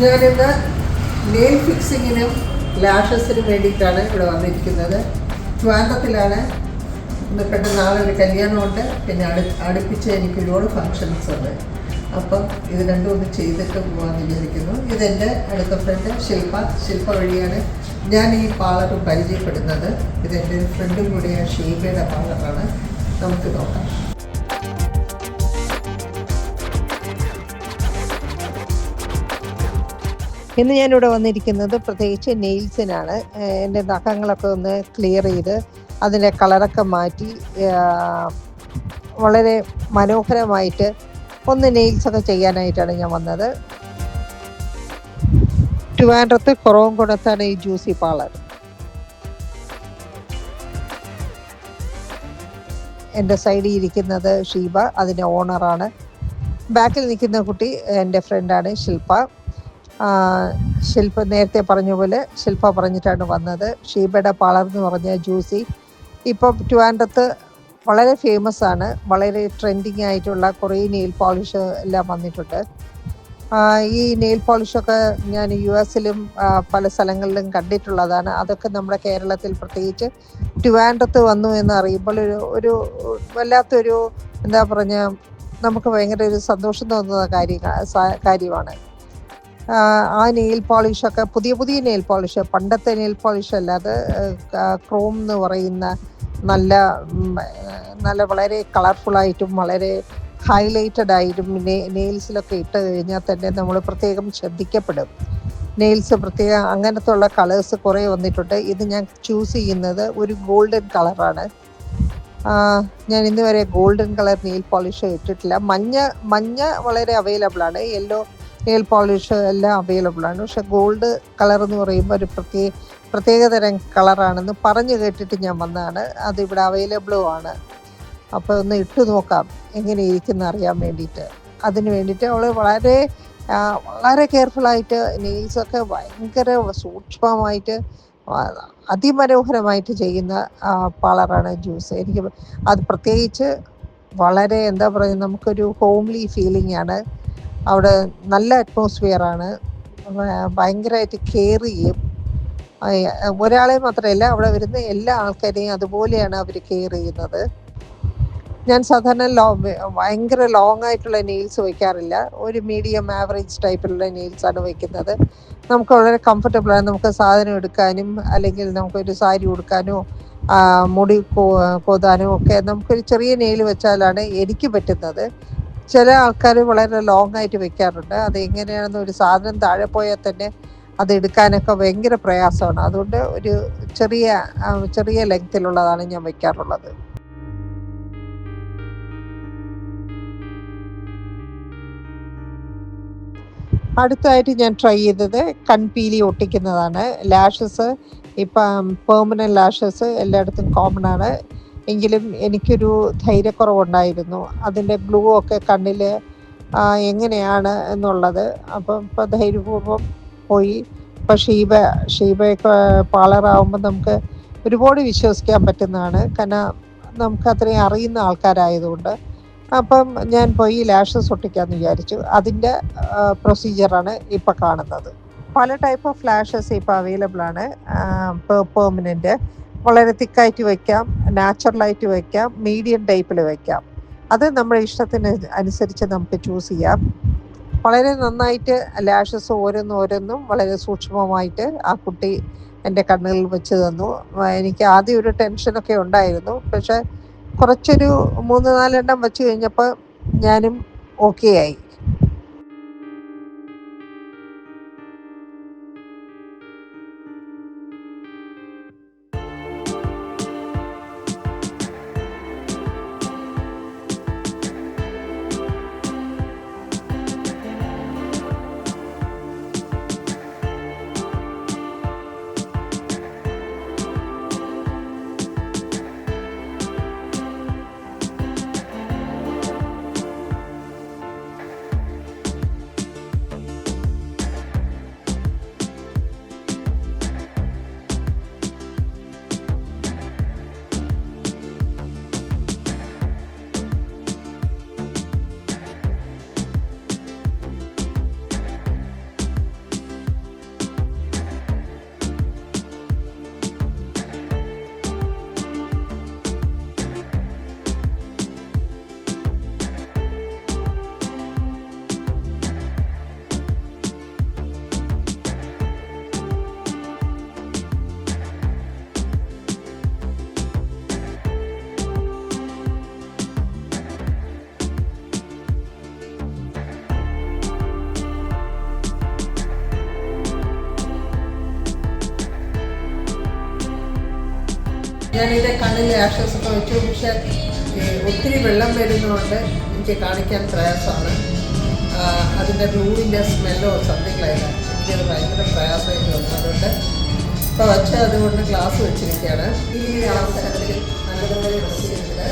ഞാനിന്ന് നെയിൽ ഫിക്സിങ്ങിനും ലാഷസിനും വേണ്ടിയിട്ടാണ് ഇവിടെ വന്നിരിക്കുന്നത്. ട്വാന്തത്തിലാണ് പെട്ടെന്ന് നാളെ ഒരു കല്യാണമുണ്ട്. പിന്നെ അടു അടുപ്പിച്ച് എനിക്ക് ഒരുപാട് ഫങ്ഷൻസ് ഉണ്ട്. അപ്പം ഇത് രണ്ടും ഒന്ന് ചെയ്തിട്ട് പോകാമെന്ന് വിചാരിക്കുന്നു. ഇതെന്റെ അടുത്ത ഫ്രണ്ട് ശില്പ. ശില്പ വഴിയാണ് ഞാൻ ഈ പാർലർ പരിചയപ്പെടുന്നത്. ഇതെന്റെ ഫ്രണ്ടും കൂടിയ ഷീബയുടെ പാർലറാണ് നമുക്ക് നോക്കാം. ഇന്ന് ഞാനിവിടെ വന്നിരിക്കുന്നത് പ്രത്യേകിച്ച് നെയിൽസിനാണ്. എന്റെ നഖങ്ങളൊക്കെ ഒന്ന് ക്ലിയർ ചെയ്ത് അതിന്റെ കളറൊക്കെ മാറ്റി വളരെ മനോഹരമായിട്ട് ഒന്ന് നെയിൽസൊക്കെ ചെയ്യാനായിട്ടാണ് ഞാൻ വന്നത്. ട്രിവാൻഡ്രത്ത് കൊടുത്താണ് ഈ ജ്യൂസി പാർലർ എന്റെ സൈഡിൽ ഇരിക്കുന്നത് ഷീബ അതിന്റെ ഓണറാണ്. ബാക്കിൽ നിൽക്കുന്ന കുട്ടി എന്റെ ഫ്രണ്ടാണ് ശില്പ. ശില്പ നേരത്തെ പറഞ്ഞ പോലെ ശില്പ പറഞ്ഞിട്ടാണ് വന്നത്. ഷീബയുടെ പാളർ എന്ന് പറഞ്ഞ ജ്യൂസി ഇപ്പോൾ ട്രിവാൻഡ്രത്ത് വളരെ ഫേമസ് ആണ്. വളരെ ട്രെൻഡിങ് ആയിട്ടുള്ള കുറേ നെയിൽ പോളിഷ് എല്ലാം വന്നിട്ടുണ്ട്. ഈ നെയിൽ പോളിഷൊക്കെ ഞാൻ യു എസിലും പല സ്ഥലങ്ങളിലും കണ്ടിട്ടുള്ളതാണ്. അതൊക്കെ നമ്മുടെ കേരളത്തിൽ പ്രത്യേകിച്ച് ട്രിവാൻഡ്രത്ത് വന്നു എന്ന് അറിയുമ്പോൾ ഒരു ഒരു വല്ലാത്തൊരു എന്താ പറഞ്ഞ നമുക്ക് ഭയങ്കര ഒരു സന്തോഷം തോന്നുന്ന കാര്യ കാര്യമാണ്. ആ നെയിൽ പോളിഷൊക്കെ പുതിയ പുതിയ നെയിൽ പോളിഷ് പണ്ടത്തെ നെയിൽ പോളിഷ് അല്ല. അത് ക്രോം എന്ന് പറയുന്ന നല്ല നല്ല വളരെ കളർഫുള്ളായിട്ടും വളരെ ഹൈലൈറ്റഡ് ആയിട്ടും നെയിൽസിലൊക്കെ ഇട്ട് കഴിഞ്ഞാൽ തന്നെ നമ്മൾ പ്രത്യേകം ശ്രദ്ധിക്കപ്പെടും. നെയിൽസ് പ്രത്യേകം അങ്ങനത്തെ ഉള്ള കളേഴ്സ് കുറേ വന്നിട്ടുണ്ട്. ഇത് ഞാൻ ചൂസ് ചെയ്യുന്നത് ഒരു ഗോൾഡൻ കളറാണ് ഞാൻ ഇന്ന് വരെ ഗോൾഡൻ കളർ നെയിൽ പോളിഷ് ഇട്ടിട്ടില്ല. മഞ്ഞ മഞ്ഞ വളരെ അവൈലബിൾ ആണ്. യെല്ലോ നെയിൽ പോളിഷ് എല്ലാം അവൈലബിൾ ആണ്. പക്ഷെ ഗോൾഡ് കളർ എന്ന് പറയുമ്പോൾ ഒരു പ്രത്യേക പ്രത്യേകതരം കളറാണെന്ന് പറഞ്ഞു കേട്ടിട്ട് ഞാൻ വന്നതാണ്. അതിവിടെ അവൈലബിളും ആണ്. അപ്പോൾ ഒന്ന് ഇട്ട് നോക്കാം എങ്ങനെ ഇരിക്കുന്ന അറിയാൻ വേണ്ടിയിട്ട്. അതിന് വേണ്ടിയിട്ട് അവൾ വളരെ വളരെ കെയർഫുള്ളായിട്ട് നെയിൽസൊക്കെ ഭയങ്കര സൂക്ഷ്മമായിട്ട് അതിമനോഹരമായിട്ട് ചെയ്യുന്ന പാളറാണ് ജ്യൂസ് എനിക്ക് അത് പ്രത്യേകിച്ച് വളരെ എന്താ പറയുക നമുക്കൊരു ഹോംലി ഫീലിംഗ് ആണ്. അവിടെ നല്ല ഭ- ഭയങ്കരമായിട്ട് കെയർ ചെയ്യും. ഒരാളെ മാത്രമല്ല അവിടെ വരുന്ന എല്ലാ ആൾക്കാരെയും അതുപോലെയാണ് അവർ കെയർ ചെയ്യുന്നത്. ഞാൻ സാധാരണ ലോ ഭയങ്കര ലോങ് ആയിട്ടുള്ള നെയിൽസ് വയ്ക്കാറില്ല. ഒരു മീഡിയം ആവറേജ് ടൈപ്പിലുള്ള നെയിൽസ് ആണ് വയ്ക്കുന്നത്. നമുക്ക് വളരെ കംഫർട്ടബിൾ ആണ്. നമുക്ക് സാധനം എടുക്കാനും അല്ലെങ്കിൽ നമുക്കൊരു സാരി ഉടുക്കാനോ മുടി കോതാനോ ഒക്കെ നമുക്കൊരു ചെറിയ നെയിൽ വെച്ചാലാണ് എനിക്ക് പറ്റുന്നത്. ചില ആൾക്കാർ വളരെ ലോങ് ആയിട്ട് വെക്കാറുണ്ട്. അത് എങ്ങനെയാണെന്ന് ഒരു സാധനം താഴെ പോയാൽ തന്നെ അത് എടുക്കാനൊക്കെ ഭയങ്കര പ്രയാസമാണ്. അതുകൊണ്ട് ഒരു ചെറിയ ചെറിയ ലെങ്ത്തിലുള്ളതാണ് ഞാൻ വെക്കാറുള്ളത്. അടുത്തായിട്ട് ഞാൻ ട്രൈ ചെയ്തത് കൺപീലി ഒട്ടിക്കുന്നതാണ്. ലാഷസ് ഇപ്പം പെർമനന്റ് ലാഷസ് എല്ലായിടത്തും കോമൺ ആണ്. എങ്കിലും എനിക്കൊരു ധൈര്യക്കുറവുണ്ടായിരുന്നു. അതിന്റെ ബ്ലൂ ഒക്കെ കണ്ണിൽ എങ്ങനെയാണ് എന്നുള്ളത്. അപ്പം ഇപ്പം ധൈര്യപൂർവം പോയി. ഇപ്പം ഷീബ ഷീബയൊക്കെ പാളറാവുമ്പോൾ നമുക്ക് ഒരുപാട് വിശ്വസിക്കാൻ പറ്റുന്നതാണ്. കാരണം നമുക്ക് അത്രയും അറിയുന്ന ആൾക്കാരായതുകൊണ്ട്. അപ്പം ഞാൻ പോയി ലാഷസ് ഒട്ടിക്കാമെന്ന് വിചാരിച്ചു. അതിന്റെ പ്രൊസീജിയറാണ് ഇപ്പം കാണുന്നത്. പല ടൈപ്പ് ഓഫ് ഫ്ലാഷസ് ഇപ്പോൾ അവൈലബിൾ ആണ് പെർമനന്റ് വളരെ തിക്കായിട്ട് വയ്ക്കാം നാച്ചുറലായിട്ട് വയ്ക്കാം മീഡിയം ടൈപ്പിൽ വയ്ക്കാം അത് നമ്മുടെ ഇഷ്ടത്തിന് അനുസരിച്ച് നമുക്ക് ചൂസ് ചെയ്യാം. വളരെ നന്നായിട്ട് ലാഷസ് ഓരോന്നും ഓരോന്നും വളരെ സൂക്ഷ്മമായിട്ട് ആ കുട്ടി എന്റെ കണ്ണുകളിൽ വെച്ച് തന്നു. എനിക്ക് ആദ്യം ഒരു ടെൻഷനൊക്കെ ഉണ്ടായിരുന്നു. പക്ഷെ കുറച്ചൊരു മൂന്ന് നാലെണ്ണം വെച്ച് കഴിഞ്ഞപ്പോൾ ഞാനും ഓക്കെ ആയി. ഞാനിതിന്റെ കണ്ണിൽ ആശ്വാസമൊക്കെ വെച്ചു. പക്ഷേ ഒത്തിരി വെള്ളം വരുന്നതുകൊണ്ട് എനിക്ക് കാണിക്കാൻ പ്രയാസമാണ്. അതിന്റെ ബ്ലൂവിന്റെ സ്മെല്ലോ സംതിങ് ലൈക്ക് എനിക്കത് ഭയങ്കര പ്രയാസമായിട്ട് വന്നു. അതുകൊണ്ട് ഇപ്പോൾ വച്ച അതുകൊണ്ട് ഗ്ലാസ് വെച്ചിരിക്കുകയാണ്. ഈ അവസരത്തിൽ നല്ലതുപോലെ ഡ്രസ് ചെയ്തിട്ട്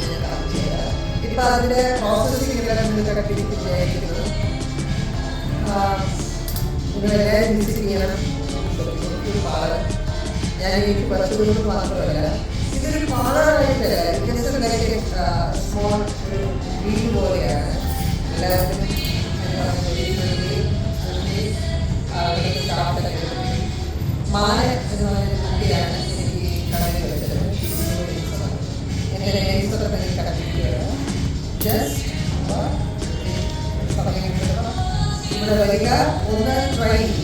ഞാൻ കാണിച്ചു തരാം ഇപ്പം അതിന്റെ പ്രോസസ്സിംഗ് എല്ലാം നിങ്ങൾക്ക് കണ്ടിരിക്കുന്നതായിരിക്കുന്നത് നിങ്ങളെല്ലാവരും വിസിറ്റ് ചെയ്യണം ഒരു പാലം. ഞാൻ എനിക്ക് ദൂരം മാത്രമല്ല ഇതൊരു വീട് പോലെയാണ് ഒന്ന് ട്രൈ ചെയ്യുക ഓക്കെ